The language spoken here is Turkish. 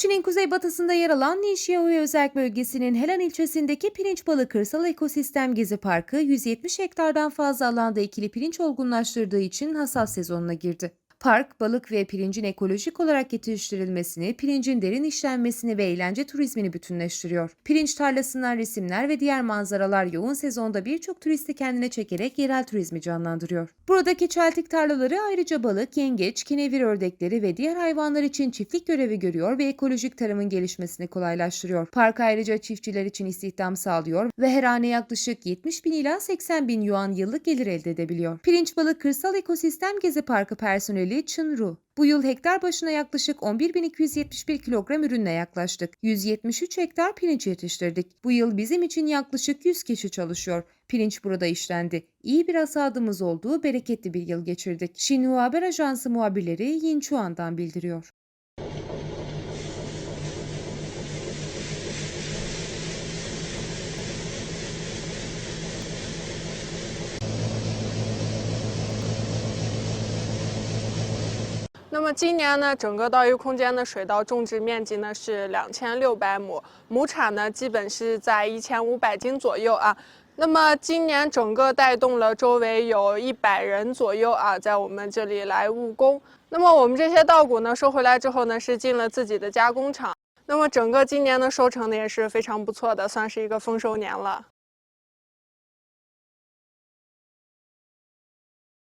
Çin'in kuzeybatısında yer alan Ningxiahui Özel Bölgesi'nin Helan ilçesindeki pirinç balı kırsal ekosistem gezi parkı 170 hektardan fazla alanda ikili pirinç olgunlaştırdığı için hasat sezonuna girdi. Park, balık ve pirincin ekolojik olarak yetiştirilmesini, pirincin derin işlenmesini ve eğlence turizmini bütünleştiriyor. Pirinç tarlasından resimler ve diğer manzaralar yoğun sezonda birçok turisti kendine çekerek yerel turizmi canlandırıyor. Buradaki çeltik tarlaları ayrıca balık, yengeç, kenevir ördekleri ve diğer hayvanlar için çiftlik görevi görüyor ve ekolojik tarımın gelişmesini kolaylaştırıyor. Park ayrıca çiftçiler için istihdam sağlıyor ve her hane yaklaşık 70 bin ila 80 bin yuan yıllık gelir elde edebiliyor. Pirinç Balık Kırsal Ekosistem Gezi Parkı personeli Chen Ru. Bu yıl hektar başına yaklaşık 11.271 kilogram ürünle yaklaştık. 173 hektar pirinç yetiştirdik. Bu yıl bizim için yaklaşık 100 kişi çalışıyor. Pirinç burada işlendi. İyi bir hasadımız olduğu bereketli bir yıl geçirdik. Xinhua Haber Ajansı muhabirleri Yin Chuan'dan bildiriyor. 那么今年呢，整个岛屿空间的水稻种植面积呢是两千六百亩，亩产呢基本是在一千五百斤左右啊。那么今年整个带动了周围有一百人左右啊，在我们这里来务工。那么我们这些稻谷呢收回来之后呢，是进了自己的加工厂。那么整个今年的收成呢也是非常不错的，算是一个丰收年了。